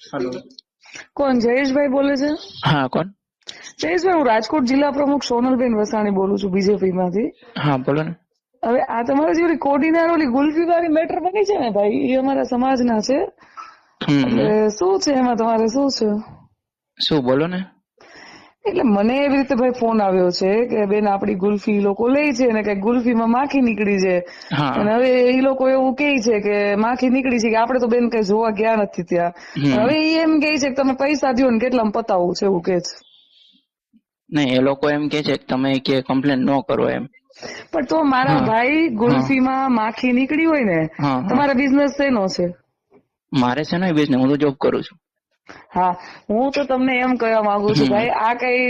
Hello કોણ જયેશભાઈ બોલે છે? હા કોણ? જયેશભાઈ હું રાજકોટ જિલ્લા પ્રમુખ સોનલબેન વસાણી બોલું છું બીજેપી માંથી. હા બોલો ને. હવે આ તમારા જે કોડીનાર ઓલી ગુલ્ફી વાળી મેટર બની છે ને ભાઈ? એ અમારા સમાજના છે. હમ. એટલે શું છે એમાં તમારે? શું છે? શું બોલો ને. એટલે મને એવી રીતે ભાઈ ફોન આવ્યો છે કે બેન આપડી ગુલ્ફી લોકો લે છે ને કઈ ગુલ્ફીમાં માખી નીકળી છે. અને હવે એ લોકો એવું કે છે કે માખી નીકળી છે કે આપણે તો બેન કઈ જોવા ગયા નથી ત્યાં. હવે એ એમ કે છે કે તમે પૈસા દો ને કેટલામાં પતાવું છે એવું કે છે. નહીં એ લોકો એમ કે છે કે તમે કે કમ્પ્લેન ન કરો એમ. પણ તો મારા ભાઈ ગુલ્ફીમાં માખી નીકળી હોય ને. તમારા બિઝનેસ શેનો છે? મારે છે ને બિઝનેસ હું તો જોબ કરું છું. હા હું તો તમને એમ કહેવા માંગુ છું ભાઈ આ કઈ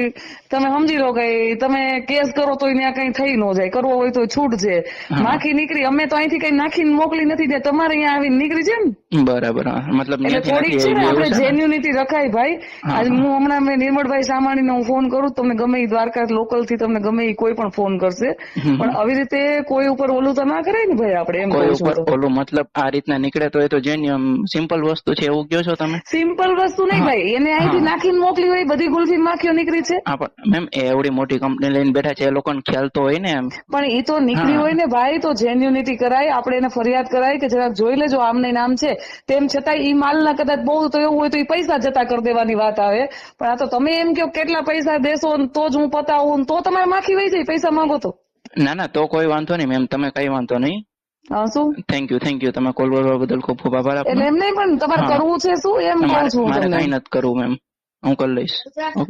તમે સમજી લો કે તમે કેસ કરો તો ત્યાં કઈ થઈ ન જાય કરવો હોય તો છૂટ છે. માખી નીકળી અમે તો અહીંથી કઈ નાખીને મોકલી નથી દે તમારે અહીંયા આવીને નીકળી છે ને બરાબર મતલબ એટલે થોડીક છે ને આપણે ને? જેન્યુનિટી રખાય ભાઈ. આજે હું. હમણાં મેં નિર્મળભાઈ સામાણીને હું ફોન કરું તમને ગમે એ દ્વારકા લોકલથી તમને ગમે એ કોઈ પણ ફોન કરશે. પણ આવી રીતે કોઈ ઉપર ઓલું તો ના કરાય ને ભાઈ આપણે એમ કોઈ ઉપર ઓલું મતલબ આ રીતના નીકળે તો એ તો જેન્યુઅમ સિમ્પલ વસ્તુ છે એવું કયો છો તમે? સિમ્પલ વસ્તુ નહીં ભાઈ એને અહીંથી નાખીને મોકલી હોય બધી ગુલ્ફી માખીઓ નીકળી છે. હા પણ મેમ એવડી મોટી કંપની લઈને બેઠા છે એ લોકોને ખ્યાલ તો હોય ને એમ. પણ એ તો નીકળી હોય ને ભાઈ તો જેન્યુનિટી કરાય આપણે એને ફરિયાદ કરાય કે જરાક જોઈ લેજો આમ ને નામ છે. તેમ છતાં ઈ માલના કદાચ બહુ તો એવું હોય તો એ પૈસા જતા કરી દેવાની વાત આવે. પણ આ તો તમે એમ કહો કેટલા પૈસા દેશો તો જ હું પતાવું તો તમારે માખી વહી જાય પૈસા માંગો તો. ના ના તો કોઈ વાંધો નહીં મેમ તમે કઈ વાંધો નહીં. શું? થેન્ક યુ થેન્ક યુ તમે કોલ કરવા બદલ ખૂબ ખૂબ આભાર એટલે આપનો. એમ નહીં પણ તમારે કરવું છે શું? એમ કહું છું હું મારે કઈ નથી કરવું મેમ. હું કરી લઈશ.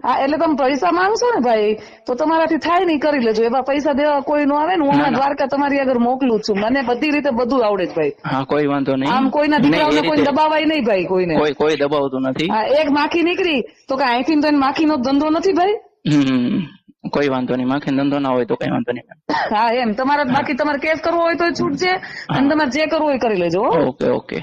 હા એટલે તમે પૈસા માંગશો ને ભાઈ તો તમારાથી થાય નહીં કરી લેજો. એવા પૈસા દેવા કોઈ નો આવે ને હું હમણાં દ્વારકા તમારી આગળ મોકલું છું. મને બધી રીતે બધું આવડે છે ભાઈ. હા કોઈ વાંધો નહીં. આમ કોઈના દીકરાઓને કોઈ દબાવાય નહીં ભાઈ કોઈને. કોઈ કોઈ દબાવતું નથી. હા એક માખી નીકળી તો કે અહીંથી તો એને માખીનો ધંધો નથી ભાઈ. હમ કોઈ વાંધો નહીં માખી ધંધો ના હોય તો કઈ વાંધો નહીં. હા એમ. તમારે બાકી તમારે કેસ કરવો હોય તો છૂટ છે અને તમારે જે કરવું હોય એ કરી લેજો ઓકે ઓકે.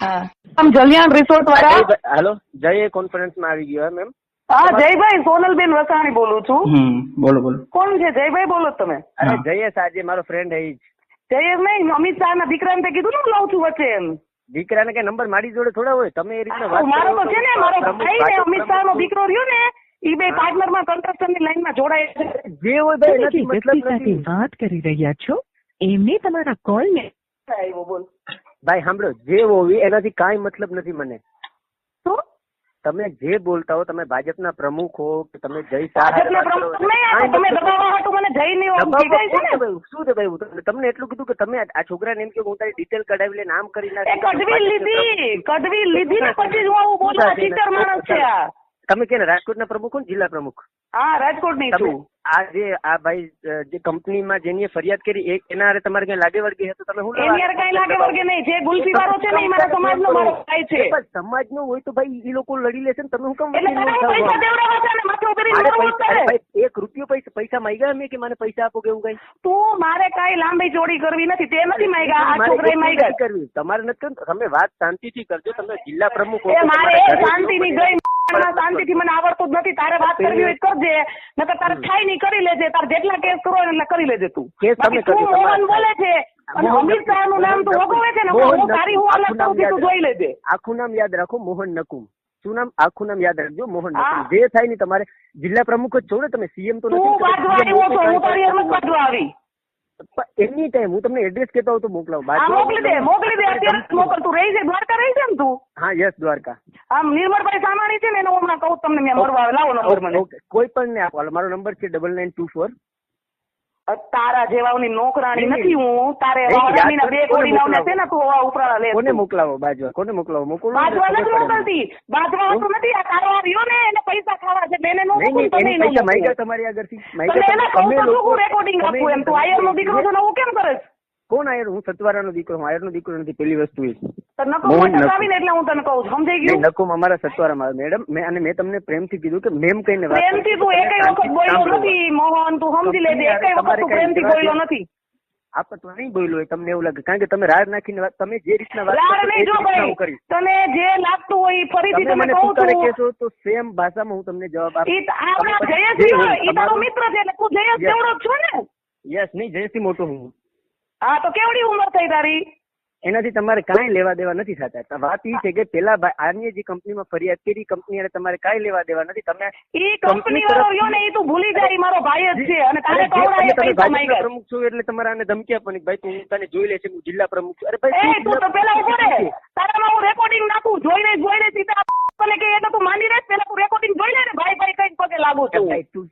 હા. આમ જલિયાણ રિસોર્ટ વાળા? હેલો જય કોન્ફરન્સમાં આવી ગયો મેમ હા જયભાઈ સોનલબેન વસાણી બોલું છું. બોલો બોલો. કોણ છે? જયભાઈ બોલો તમે. અરે. જયેશ આજે મારો ફ્રેન્ડ હે જયેશ નહીં અમિત શાહ ના દીકરાને તે કીધું ને હું લઉં છું વચ્ચે એમ. દીકરાને કે નંબર મારી જોડે થોડા હોય? તમે એ રીતે મારો તો છે ને મારો ભાઈ ને અમિત શાહ નો દીકરો રહ્યો ને ઈ બે પાર્ટનરમાં કન્સ્ટ્રક્શનની લાઈનમાં જોડાય છે. જે હોય ભાઈ તમે જે એનાથી મતલબ નથી. વાત કરી રહ્યા છો એમને તમારા કોલને આવ્યો બોલ. ભાઈ સાંભળો જે હોવી એનાથી કાંઈ મતલબ નથી મને. શું તમે જે બોલતા હો તમે ભાજપના પ્રમુખ હો કે તમે જય ભાજપના પ્રમુખ તમે દબાવવા મને નહીં શું દબાવ્યું? તમને- તમને એટલું કીધું કે તમે આ છોકરા છોકરાને એમ કે હું તારી ડિટેલ કઢાવી લઈને આમ કરી નાખી. લીધી કડવી લીધી ને પછી હું આવું બોલું. આ માણસ છે આ. તમે કે રાજકોટના પ્રમુખ હો જિલ્લા પ્રમુખ? હા રાજકોટની તમે છું. આ જે આ ભાઈ જે કંપનીમાં જેની ફરિયાદ કરી એના હારે તમારે કઈ લાગે વળગે તો તમે શું એની હારે કઈ લાગે વળગે નહીં. જે ગુલ્ફી વાળો છે ને એ મારા સમાજનો મારો ભાઈ છે. સમાજ નો હોય તો ભાઈ એ લોકો લડી લેશે ને તમે કામ હું નોંધાવવા? પૈસા દેવડાવવા છે ને માથે ઉતરીને મારે મરવું પડે. એક રૂપિયો પૈસા પૈસા માંગ્યા મેં કે મને પૈસા આપો કે એવું કઈ? તું મારે કાંઈ લાંબી ચોડી કરવી નથી તે નથી માંગ્યા આ છોકરાએ માંગ્યા. કરવી. તમારે નથી તમે વાત શાંતિથી કરજો તમે જિલ્લા પ્રમુખ મારે શાંતિ ની શાંતિની ગઈ શાંતિથી મને આવડતું જ નથી. તારે વાત કરવી હોય તો કરજે નકર તારે થાય નહીં કરી લેજે તાર જેટલા કેસ કરો એટલા કરી લેજે તું. કેસ તમે કરી મોહન બોલે છે? અને અમિત શાહનું નામ તું વગોવે છે ને હું તારી હું અલગ કહું છું તું જોઈ લેજે. આખું નામ યાદ રાખો મોહન નકુમ. શું નામ? આખું નામ યાદ રાખજો મોહન. નકુમ. જે થાય ને તમારે જિલ્લા પ્રમુખ જ છો ને તમે સીએમ તો નથી હું તારી એમ જ બાજુ આવી. એની ટાઈમ હું તમને એડ્રેસ કહેતો હોઉં તો મોકલાવ. બાજુ મોકલી દે મોકલી દે અત્યારે મોકલ તું રહી છે દ્વારકા રહી છે ને તું? હા યસ દ્વારકા. આમ નિર્મળભાઈ સામાણી છે ને એનો હમણાં કહું તમને મેં મળવા આવે લાવો નંબર મને. કોઈ પણ ને આપો મારો નંબર છે ડબલ નાઇન ટુ ફોર તારા જેવાની નોકરાણી નથી હું તારે વાવડાની બે કોડી નાવને છે ને તું હવા ઉપરાળા લે. કોને મોકલાવો બાજવા? કોને મોકલાવો? મોકલો બાજવા નથી મોકલતી. બાજવા તો નથી આ તારો આ રહ્યો ને એને પૈસા ખાવા છે. બેને નો મોકલું નહીં તો એની નહીં પૈસા મોકલું. માંગ્યા તમારી આગળથી. તને એને તમે- કહું તમે રેકોર્ડિંગ આપું એમ? તું આયર નો દીકરો છે ને હું કેમ કરે કોણ આયર? હું સતવારાનો દીકરો હું આયરનો દીકરો નથી પેલી વસ્તુ એ છે. તો નકર મોહન મોટો નકુમ. આવીને એટલે હું તને કહું સમજાઈ ગયું? નકુમ અમારા સતવારામાં. મેડમ મેં અને મેં તમને પ્રેમથી કીધું કે મેમ કહીને વાત પ્રેમથી તું એકય વખત બોલ્યો નથી મોહન તું સમજી લેજે એકય વખત તું પ્રેમથી બોલ્યો નથી. આપણે તો નહીં બોલ્યો હોય તમને એવું લાગે. કારણ કે તમે રાડ નાખીને તમે જે રીતના વાત લાગતું હોય ફરીથી તમે મને કહું કહેશો તો સેમ ભાષામાં હું તમને જવાબ આપીશ આપણા જયેશ ઈ તારો મિત્ર છે એટલે તું જયેશ જેવડો છો ને? યસ નહીં જયસિંહ મોટો હું. હા તો કેવડી ઉંમર થઈ તારી? એનાથી તમારે કાંઈ લેવા દેવા નથી થતા. વાત એ છે કે પેલા ભાઈ આની જે કંપનીમાં ફરિયાદ કરી કંપની અને તમારે કાંઈ લેવા દેવા નથી. તમે એ કંપની વાળો રહ્યો ને એ તું ભૂલી જાય મારો ભાઈ જ છે. અને તારે તમે પૈસા માંગ્યા? પ્રમુખ છો એટલે તમારે આને ધમકી આપવાની ભાઈ તું તને જોઈ લેશે હું જિલ્લા પ્રમુખ છું. અરે ભાઈ તું તું પેલા ઊભો રે તારામાં હું રેકોર્ડિંગ નાખું. જોઈને જોઈને સીધા મને કે એ તો તું માની રે પેલા તું રેકોર્ડિંગ જોઈ લે ને ભાઈ ભાઈ કઈ પગે લાગુ છું. તું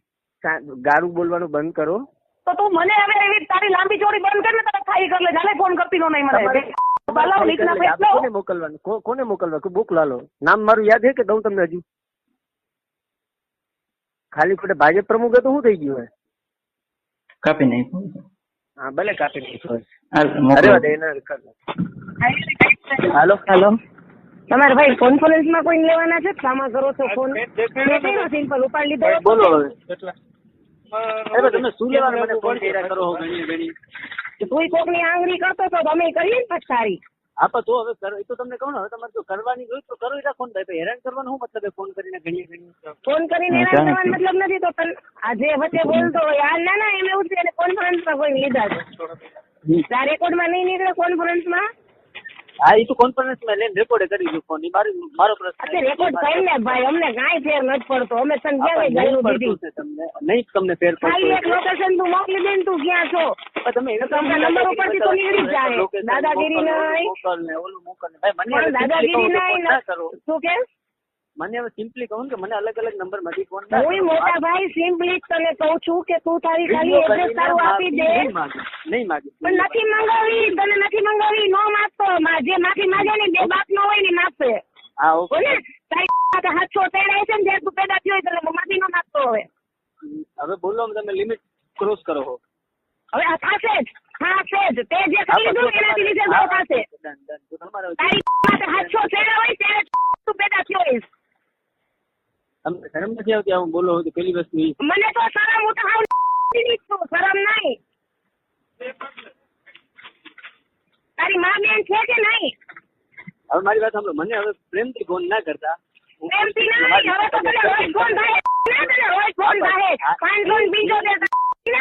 ગારું બોલવાનું બંધ કરો. તો તું મને હવે એવી તારી લાંબી જોડી બંધ કરીને તારે ખાઈ કર લે. ફોન કરતી નો નહીં મને. ભલાવ નીચના પૈસા કોને મોકલવાનું. કોને મોકલવાનું બુક લાલો. નામ મારું યાદ છે કે દઉં તમને હજુ? ખાલી ખોટે ભાજપ પ્રમુખ તો શું થઈ ગયું હે કાપી નહીં હા ભલે કાપી અરે. નહીં, એના હાલો. હેલો. તમારે ભાઈ કોન્ફરન્સમાં કોઈ લેવાના છે? સામા કરો છો ફોન સિમ્પલ ઉપાડી લીધો બોલો હવે. અરે તમે શું લેવા મને ફોન કર્યા કરો ઘણી ઘણી. તું કોકની આંગળી કરતો તો અમે કરીએ ને પછી તારી. હા પણ તો હવે કરો એ તો તમને કહું ને હવે તમારે જો કરવાની હોય તો કરો રાખો ને ભાઈ હેરાન કરવાનું શું મતલબ ફોન કરીને ઘણી ઘણી? ફોન કરીને હેરાન કરવાનો મતલબ નથી તો આજે વચ્ચે બોલતો હોય આ ના ના એમ એવું છે કોન્ફરન્સ કોન્ફરન્સમાં કોઈ લીધા છે. રેકોર્ડ રેકોર્ડમાં નહીં નીકળે કોન્ફરન્સમાં હા એ તો કોન્ફરન્સમાં લઈને રેકોર્ડ કરી દઉં ફોન મારી મારો પ્રશ્ન રેકોર્ડ કરીને ભાઈ અમને કાંઈ ફેર નથી પડતો. અમે તને હા, ક્યાં ગયું દીધી. છે તમને. નહીં તમને ફેર ખાલી એક લોકેશન તું મોકલી દે તું ક્યાં છો? તમે એનો તમારા નંબર ઉપરથી તો નીકળી જાય. દાદાગીરી નહીં. મોકલ ને ઓલું મોકલ ને ભાઈ મને દાદાગીરી નહીં તો કરો શું કે? મને હવે સિમ્પલી કહું કે મને અલગ અલગ નંબરમાંથી ફોન હું મોટા ભાઈ સિમ્પલી તને કહું છું કે તું તારી ખાલી એડ્રેસ તારું આપી દે. નહીં માગી પણ નથી મંગાવી તને નથી મંગાવી નો માગતો. જે માફી માંગે ને બે બાપ નો હોય ને માગશે હા ઓકે. તારી સાથે હાથસો તેડાય છે ને જે તું પેદા થયો એટલે માફી નો માગતો હવે. હવે બોલો તમે લિમિટ ક્રોસ કરો હો. હવે આ થશે જ થશે જ. તે જે કરી ને એનાથી લીધે હા, બહુ થશે તારી સાથે હાથસો તેડા હોય ત્યારે તું પેદા થયો તમને શરમ નથી આવતી આવું બોલો તો પેલી વસ્તુ ઈ મને તો શરમ હું તો હાવ છું શરમ નહીં. તારી માં બેન છે કે નહીં? હવે મારી વાત સાંભળો મને હવે પ્રેમથી ફોન ના કરતા. હું પ્રેમથી નહીં હવે તો તને રોજ ફોન થાય ના તને રોજ ફોન થાય પાંચસો ને બીજો દે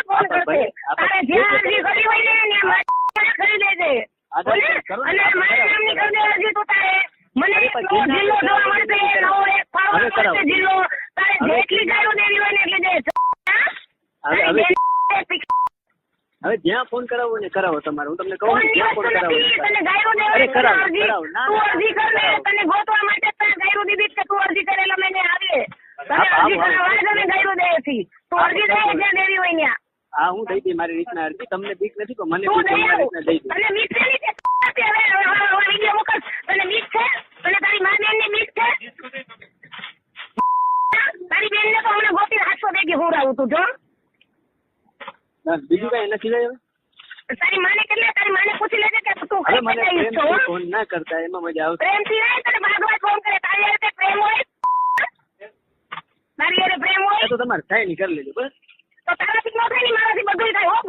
ફોન કરશે તારે જ્યાં અરજી કરી હોય ને હવે તારી બેન હવે જ્યાં ફોન કરાવો ને કરાવો તમારે. હું તમને કહું કોઈ છું, જ્યાં ફોન વસ્તુ કરાવો નથી. ને તને કરાવો. ગાયરો અરે દેવાની કરાવો, અરજી. કરાવો. ના, તું ના, અરજી કર ને. કરાવો. તને ગોતવા માટે તને ગાયરો દીધી જ કે તું અરજી કરેલા મેં આવીએ તને આવો, અરજી આવો, કરવા આવો. વાળા તને ગાયરો દે છે તું આવો, અરજી દે આવો. જ્યાં દેવી હોય ત્યાં. હા હું દઈ દઈ મારી રીતના અરજી. તમને બીક નથી તો મને તું બીક દઈ હોય, આવ. મારી રીતના દઈ દઉં તને બીક છે ને તે હવે હવે હવે હવે વીડિયો મોકલ. તને બીક છે? તને તારી મા બેનની બીક છે? તારી બેન ને તો હમણાં ગોતી હાથસો ભેગી હુરાવું તું જો. ના, બીજું કઈ એના સિવાય હવે? તારી માને કેટલે તારી માને પૂછી લેજે કે તું કઈ મને પ્રેમથી ફોન ના કરતા એમાં મજા આવશે. પ્રેમથી નહીં તને ભાગવા ફોન કરે તારી હારે પ્રેમ હોય? તારી હારે પ્રેમ હોય? તો તમારે થાય નહીં કરી લેજો બસ. તો તારાથી ન થાય ને મારાથી બધું થાય હો